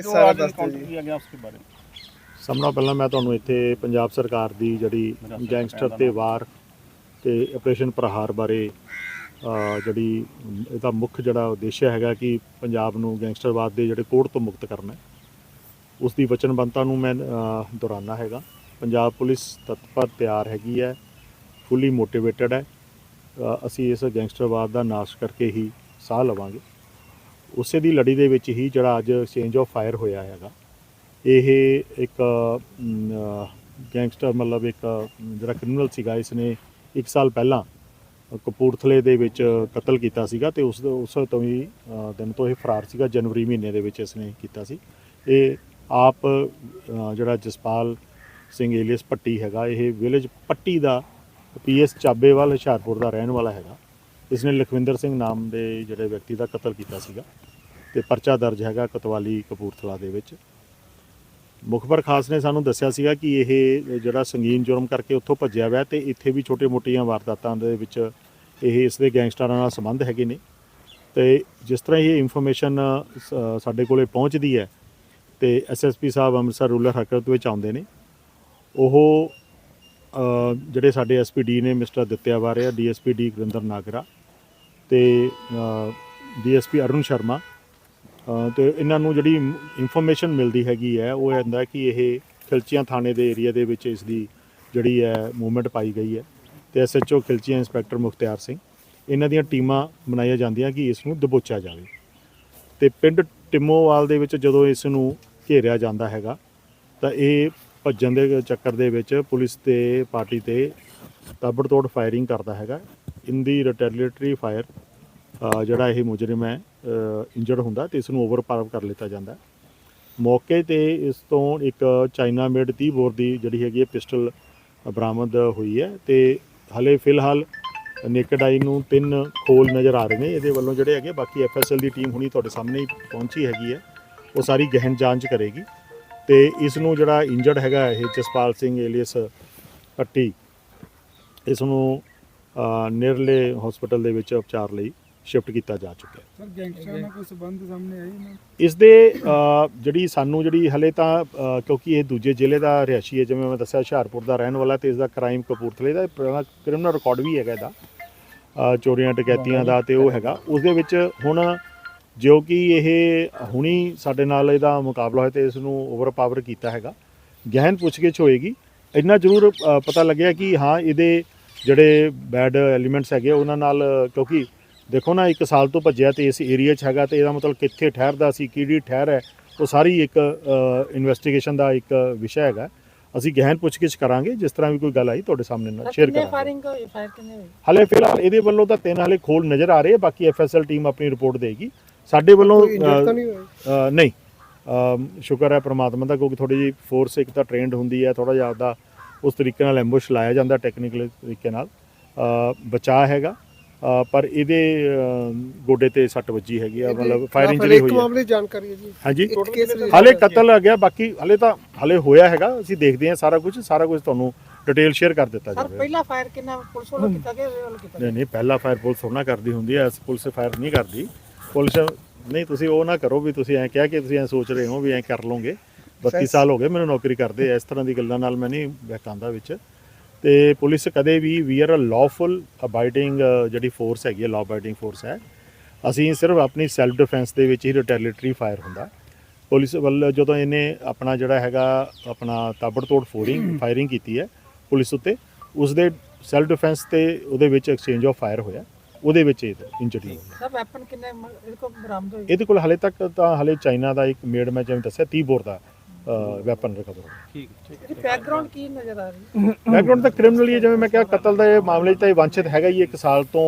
जो ਸਾਰਾ आज ਦੱਸ ਦਿਓ एनकाउंटर ਜੀ किया गया उसके बारे में ਸਭ ਨਾਲੋਂ ਪਹਿਲਾਂ ਮੈਂ ਤੁਹਾਨੂੰ ਇੱਥੇ ਪੰਜਾਬ ਸਰਕਾਰ ਦੀ ਜਿਹੜੀ ਗੈਂਗਸਟਰ ਤੇ ਵਾਰ ਤੇ ਆਪਰੇਸ਼ਨ ਪ੍ਰਹਾਰ ਬਾਰੇ ਅ, ਜਿਹੜੀ ਇਹਦਾ ਮੁੱਖ ਜਿਹੜਾ ਉਦੇਸ਼ ਹੈਗਾ ਕਿ ਪੰਜਾਬ ਨੂੰ ਗੈਂਗਸਟਰਵਾਦ ਦੇ ਜਿਹੜੇ ਕੋੜ ਤੋਂ ਮੁਕਤ ਕਰਨਾ ਹੈ ਉਸ ਦੀ ਵਚਨਬੱਧਤਾ ਨੂੰ ਮੈਂ ਅ, ਦੁਹਰਾਉਣਾ ਹੈਗਾ ਪੰਜਾਬ ਪੁਲਿਸ ਤਤਪਰ ਤਿਆਰ ਹੈਗੀ ਹੈ ਫੁੱਲੀ ਮੋਟੀਵੇਟਡ ਹੈ ਅ, ਅਸੀਂ ਇਸ ਗੈਂਗਸਟਰਵਾਦ ਦਾ ਨਾਸ਼ ਕਰਕੇ ਹੀ ਸਾਹ ਲਵਾਂਗੇ ਉਸੇ ਦੀ ਲੜੀ ਦੇ ਵਿੱਚ ਹੀ ਜਿਹੜਾ ਅੱਜ ਐਕਸਚੇਂਜ ਆਫ ਫਾਇਰ ਹੋਇਆ ਹੈਗਾ, ਇਹ ਇੱਕ ਗੈਂਗਸਟਰ ਮਤਲਬ ਇੱਕ ਜਿਹੜਾ ਕ੍ਰਿਮੀਨਲ ਸੀਗਾ ਇਸ ਨੇ 1 ਸਾਲ ਪਹਿਲਾਂ ਕਪੂਰਥਲੇ ਦੇ ਵਿੱਚ ਕਤਲ ਕੀਤਾ ਸੀਗਾ ਤੇ ਉਸ ਉਸ ਤੋਂ ਹੀ ਦਿਨ ਤੋਂ ਇਹ ਫਰਾਰ ਸੀਗਾ, ਜਨਵਰੀ ਮਹੀਨੇ ਦੇ ਵਿੱਚ ਇਸ ਨੇ ਕੀਤਾ ਸੀ। ਇਹ ਆਪ ਜਿਹੜਾ ਜਸਪਾਲ ਸਿੰਘ ਏਲੀਅਸ ਪੱਟੀ ਹੈਗਾ, ਇਹ ਵਿਲੇਜ ਪੱਟੀ ਦਾ ਪੀਐਸ ਚਾਬੇਵਾਲ ਹੁਸ਼ਿਆਰਪੁਰ ਦਾ ਰਹਿਣ ਵਾਲਾ ਹੈਗਾ। ਇਸ ਨੇ ਲਖਵਿੰਦਰ ਸਿੰਘ ਨਾਮ ਦੇ ਜਿਹੜੇ ਵਿਅਕਤੀ ਦਾ ਕਤਲ ਕੀਤਾ ਸੀਗਾ ਤੇ ਪਰਚਾ ਦਰਜ ਹੈਗਾ ਕਤਵਾਲੀ ਕਪੂਰਥਲਾ ਦੇ ਵਿੱਚ। ਮੁਖਬਰ ਖਾਸ ਨੇ ਸਾਨੂੰ ਦੱਸਿਆ ਸੀਗਾ ਕਿ ਇਹ ਜਿਹੜਾ ਸੰਗੀਨ ਜੁਰਮ ਕਰਕੇ ਉੱਥੋਂ ਭੱਜਿਆ ਹੋਇਆ ਤੇ ਇੱਥੇ ਵੀ ਛੋਟੇ-ਮੋਟੀਆਂ ਵਾਰਦਾਤਾਂ ਦੇ ਵਿੱਚ ਇਹ ਇਸ ਦੇ ਗੈਂਗਸਟਰਾਂ ਨਾਲ ਸੰਬੰਧ ਹੈਗੇ ਨੇ। ਤੇ ਜਿਸ ਤਰ੍ਹਾਂ ਇਹ ਇਨਫੋਰਮੇਸ਼ਨ ਸਾਡੇ ਕੋਲੇ ਪਹੁੰਚਦੀ ਹੈ ਤੇ ਐਸਐਸਪੀ ਸਾਹਿਬ ਅੰਮ੍ਰਿਤਸਰ ਰੂਰਲ ਹਰਕਤ ਵਿੱਚ ਆਉਂਦੇ ਨੇ, ਉਹ ਜਿਹੜੇ ਸਾਡੇ ਐਸਪੀਡੀ ਨੇ ਮਿਸਟਰ ਦਿੱਤਿਆ ਬਾਰੇ ਡੀਐਸਪੀ ਡੀ ਗੁਰਿੰਦਰ ਨਾਗਰਾ ਤੇ ਡੀਐਸਪੀ ਅਰੁਣ ਸ਼ਰਮਾ ਅ, ਤੇ ਇਹਨਾਂ ਨੂੰ ਜਿਹੜੀ ਇਨਫੋਰਮੇਸ਼ਨ ਮਿਲਦੀ ਹੈਗੀ ਹੈ ਉਹ ਹੁੰਦਾ ਕਿ ਇਹ ਖਿਲਚੀਆਂ ਥਾਣੇ ਦੇ ਏਰੀਆ ਦੇ ਵਿੱਚ ਇਸ ਦੀ ਜਿਹੜੀ ਹੈ ਮੂਵਮੈਂਟ ਪਾਈ ਗਈ ਹੈ। ਤੇ ਐਸਐਚਓ ਖਿਲਚੀਆਂ ਇੰਸਪੈਕਟਰ ਮੁਖਤਿਆਰ ਸਿੰਘ ਇਹਨਾਂ ਦੀਆਂ ਟੀਮਾਂ ਬਣਾਈਆਂ ਜਾਂਦੀਆਂ ਕਿ ਇਸ ਨੂੰ ਦਬੋਚਿਆ ਜਾਵੇ। ਤੇ ਪਿੰਡ ਟਿਮੋਵਾਲ ਦੇ ਵਿੱਚ ਜਦੋਂ ਇਸ ਨੂੰ ਘੇਰਿਆ ਜਾਂਦਾ ਹੈਗਾ ਤਾਂ ਇਹ ਭੱਜਣ ਦੇ ਚੱਕਰ ਦੇ ਵਿੱਚ ਪੁਲਿਸ ਤੇ ਪਾਰਟੀ ਤੇ ਤਾਬੜਤੋੜ ਫਾਇਰਿੰਗ ਕਰਦਾ ਹੈਗਾ। ਇਨ ਦੀ ਰਿਟੈਲੀਏਟਰੀ ਫਾਇਰ ਜਿਹੜਾ ਇਹ ਮੁਜਰਮ ਹੈ ਇੰਜਰਡ ਹੁੰਦਾ ਤੇ ਇਸ ਨੂੰ ਓਵਰਪਾਵਰ ਕਰ ਲਿੱਤਾ ਜਾਂਦਾ। ਮੌਕੇ ਤੇ ਇਸ ਤੋਂ ਇੱਕ ਚਾਈਨਾ ਮੇਡ 30 ਬੋਰ ਦੀ ਜਿਹੜੀ ਹੈਗੀ ਹੈ ਪਿਸਟਲ ਬਰਾਮਦ ਹੋਈ ਹੈ ਤੇ ਹਲੇ ਫਿਲਹਾਲ ਨੇਕਡ ਆਈ ਨੂੰ ਤਿੰਨ ਖੋਲ ਨਜ਼ਰ ਆ ਰਹੇ ਨੇ। ਇਹਦੇ ਵੱਲੋਂ ਜਿਹੜੇ ਹੈਗੇ ਬਾਕੀ ਐਫਐਸਐਲ ਦੀ ਟੀਮ ਹੁਣੀ ਤੁਹਾਡੇ ਸਾਹਮਣੇ ਹੀ ਪਹੁੰਚੀ ਹੈਗੀ ਹੈ। ਉਹ ਸਾਰੀ ਗਹਿਨ ਜਾਂਚ ਕਰੇਗੀ। ਤੇ ਇਸ ਨੂੰ ਜਿਹੜਾ ਇੰਜਰਡ ਹੈਗਾ ਇਹ ਜਸਪਾਲ ਸਿੰਘ ਏਲੀਅਸ ਪੱਟੀ, ਇਸ ਨੂੰ ਨਿਰਲੇ ਨੇੜਲੇ ਹਸਪੀਟਲ ਦੇ ਵਿੱਚ ਉਪਚਾਰ ਲਈ ਸ਼ਿਫਟ ਕੀਤਾ ਜਾ ਚੁੱਕਾ ਹੈ। ਸਰ ਗੈਂਗਸਟਰ ਨਾਲ ਕੋਈ ਸਬੰਧ ਸਾਹਮਣੇ ਆਈ ਨਾ? ਇਸ ਦੇ ਅ, ਜਿਹੜੀ ਸਾਨੂੰ ਜਿਹੜੀ ਹਲੇ ਤਾਂ ਅ, ਕਿਉਂਕਿ ਇਹ ਦੂਜੇ ਜ਼ਿਲ੍ਹੇ ਦਾ ਰਿਹਾਇਸ਼ੀ ਹੈ ਜਿਵੇਂ ਮੈਂ ਦੱਸਿਆ ਹੁਸ਼ਿਆਰਪੁਰ ਦਾ ਰਹਿਣ ਵਾਲਾ ਤੇ ਇਸ ਦਾ ਕ੍ਰਾਈਮ ਕਪੂਰਥਲੇ ਦਾ ਕ੍ਰਿਮੀਨਲ ਰਿਕਾਰਡ ਵੀ ਹੈਗਾ ਇਹਦਾ। ਅ, ਚੋਰੀਆਂ ਡਕੈਤੀਆਂ ਦਾ ਤੇ ਉਹ ਹੈਗਾ। ਉਸ ਦੇ ਵਿੱਚ ਹੁਣ ਜੋ ਕਿ ਇਹ ਹੁਣੀ ਸਾਡੇ ਨਾਲ ਇਹਦਾ ਮੁਕਾਬਲਾ ਹੋਇਆ ਤੇ ਇਸ ਨੂੰ ਓਵਰਪਾਵਰ ਕੀਤਾ ਹੈਗਾ। ਗਹਿਨ ਪੁੱਛਗਿੱਛ ਹੋਏਗੀ। ਇੰਨਾ ਜ਼ਰੂਰ ਅ, ਪਤਾ ਲੱਗਿਆ ਕਿ ਹਾਂ ਇਹਦੇ ਜਿਹੜੇ ਬੈਡ ਐਲੀਮੈਂਟਸ ਹੈਗੇ ਉਹਨਾਂ ਨਾਲ ਕਿਉਂਕਿ ਦੇਖੋ ਨਾ ਇੱਕ ਸਾਲ ਤੋਂ ਭੱਜਿਆ ਤੇ ਇਸ ਏਰੀਆ 'ਚ ਹੈਗਾ ਤੇ ਇਹਦਾ ਮਤਲਬ ਕਿੱਥੇ ਠਹਿਰਦਾ ਸੀ ਕਿਹੜੀ ਠਹਿਰ ਹੈ ਉਹ ਸਾਰੀ ਇੱਕ ਇਨਵੈਸਟੀਗੇਸ਼ਨ ਦਾ ਇੱਕ ਵਿਸ਼ਾ ਹੈਗਾ। ਅਸੀਂ ਗਹਿਨ ਪੁੱਛਗਿੱਛ ਕਰਾਂਗੇ ਜਿਸ ਤਰ੍ਹਾਂ ਵੀ ਕੋਈ ਗੱਲ ਆਈ ਤੁਹਾਡੇ ਸਾਹਮਣੇ ਨਾਲ ਸ਼ੇਅਰ ਕਰਾਂਗੇ। ਫਾਇਰਿੰਗ ਹੋਈ ਫਾਇਰ ਕਿੰਨੇ ਹੋਈ ਹਲੇ ਫਿਲਹਾਲ ਇਹਦੇ ਵੱਲੋਂ ਤਾਂ ਤਿੰਨ ਹਲੇ ਖੋਲ ਨਜ਼ਰ ਆ ਰਹੇ ਬਾਕੀ ਐਫਐਸਐਲ ਟੀਮ ਆਪਣੀ ਰਿਪੋਰਟ ਦੇਗੀ। ਸਾਡੇ ਵੱਲੋਂ ਨਹੀਂ ਸ਼ੁਕਰ ਹੈ ਪ੍ਰਮਾਤਮਾ ਦਾ ਕਿਉਂਕਿ ਥੋੜੀ ਜਿਹੀ ਫੋਰਸ ਇੱਕ ਤਾਂ ਟ੍ਰੇਨਡ ਹੁੰਦੀ ਹੈ ਥੋੜਾ ਜਿਹਾ ਆਪਦਾ ਉਸ ਤਰੀਕੇ ਨਾਲ ਐਂਬੂਸ਼ ਲਾਇਆ ਜਾਂਦਾ ਟੈਕਨੀਕਲ ਤਰੀਕੇ ਨਾਲ। ਬਚਾਅ ਹੈਗਾ। ਅ, ਪਰ ਇਹਦੇ ਅ, ਗੋਡੇ ਤੇ ਸੱਟ ਵੱਜੀ ਹੈਗੀ ਆ ਮਤਲਬ ਫਾਇਰ ਇੰਜਰੀ ਹੋਈ ਇੱਕ ਹੈ ਮਾਮਲੇ ਦੀ ਜਾਣਕਾਰੀ ਹੈ ਜੀ। ਹਾਂਜੀ। ਇੱਕ ਕੇਸ ਲਈ- ਹਲੇ ਕਤਲ ਆ ਗਿਆ ਬਾਕੀ ਹਲੇ ਤਾਂ ਹਲੇ ਹੋਇਆ ਹੈਗਾ ਅਸੀਂ ਦੇਖਦੇ ਹਾਂ ਸਾਰਾ ਕੁਝ ਸਾਰਾ ਕੁਝ ਤੁਹਾਨੂੰ ਡਿਟੇਲ ਸ਼ੇਅਰ ਕਰ ਦਿੱਤਾ ਸਰ ਪਹਿਲਾ ਫਾਇਰ ਕਿੰਨਾ ਪੁਲਿਸ ਵੱਲੋਂ ਕੀਤਾ ਗਿਆ ਇਹਦੇ ਵੱਲੋਂ ਕੀਤਾ ਗਿਆ? ਨਹੀਂ ਨਹੀਂ ਪਹਿਲਾ ਫਾਇਰ ਪੁਲਿਸ ਥੋੜ੍ਹਾ ਕਰਦੀ ਹੁੰਦੀ ਹੈ ਪੁਲਿਸ ਫਾਇਰ ਨਹੀਂ ਕਰਦੀ। ਪੁਲਿਸ ਨਹੀਂ ਤੁਸੀਂ ਉਹ ਨਾ ਕਰੋ ਵੀ ਤੁਸੀਂ ਐਂ ਕਿਹਾ ਕਿ ਤੁਸੀਂ ਐਂ ਸੋਚ ਰਹੇ ਹੋ ਵੀ ਐਂ ਕਰ ਲਓਗੇ। 32 ਸਾਲ ਹੋ ਗਏ ਮੈਨੂੰ ਨੌਕਰੀ ਕਰਦੇ ਇਸ ਤਰ੍ਹਾਂ ਦੀ ਗੱਲਾਂ ਨਾਲ ਮੈਂ ਨਹੀਂ ਬਹਿਕਾਂਦਾ ਵਿੱਚ। ਤੇ ਪੁਲਿਸ ਕਦੇ ਵੀ we are a lawful abiding ਜਿਹੜੀ ਫੋਰਸ ਹੈਗੀ ਹੈ ਲਾ ਅਬਾਈਡਿੰਗ ਫੋਰਸ ਹੈ ਅਸੀਂ ਸਿਰਫ ਆਪਣੀ ਸੈਲਫ ਡਿਫੈਂਸ ਦੇ ਵਿੱਚ ਹੀ ਰਿਟੈਲੀਟਰੀ ਫਾਇਰ ਹੁੰਦਾ। ਪੁਲਿਸ ਵੱਲ ਜਦੋਂ ਇਹਨੇ ਆਪਣਾ ਜਿਹੜਾ ਹੈਗਾ ਆਪਣਾ ਤਾਬੜਤੋੜ ਫੋਰਿੰਗ ਫਾਇਰਿੰਗ ਕੀਤੀ ਹੈ ਪੁਲਿਸ ਉੱਤੇ ਉਸ ਦੇ ਸੈਲਫ ਡਿਫੈਂਸ ਤੇ ਉਹਦੇ ਵਿੱਚ ਐਕਸਚੇਂਜ ਆਫ ਫਾਇਰ ਹੋਇਆ ਉਹਦੇ ਵਿੱਚ ਇਹ ਇੰਜਰੀ ਹੋਈ। ਸਰ ਵੈਪਨ ਕਿੰਨੇ ਇਹਦੇ ਕੋਲ ਬਰਾਮਦ ਹੋਈ? ਇਹਦੇ ਕੋਲ ਹਲੇ ਤੱਕ ਤਾਂ ਹਲੇ ਚਾਈਨਾ ਦਾ ਇੱਕ ਮੇਡ ਮੈਂ ਜਿਵੇਂ ਦੱਸਿਆ 30 ਬੋਰ ਦਾ ਵੈਪਨ ਰਿਕਵਰ ਹੋਇਆ। ਇਹਦੀ ਬੈਕਗ੍ਰਾਉਂਡ ਕੀ ਨਜ਼ਰ ਆ ਰਹੀ ਬੈਕਗ੍ਰਾਉਂਡ ਤਾਂ ਕ੍ਰਿਮੀਨਲ ਹੀ ਹੈ ਜਿਵੇਂ ਮੈਂ ਕਿਹਾ ਕਤਲ ਦੇ ਮਾਮਲੇ 'ਚ ਤਾਂ ਇਹ ਵਾਂਛਿਤ ਹੈਗਾ ਹੀ ਇੱਕ ਸਾਲ ਤੋਂ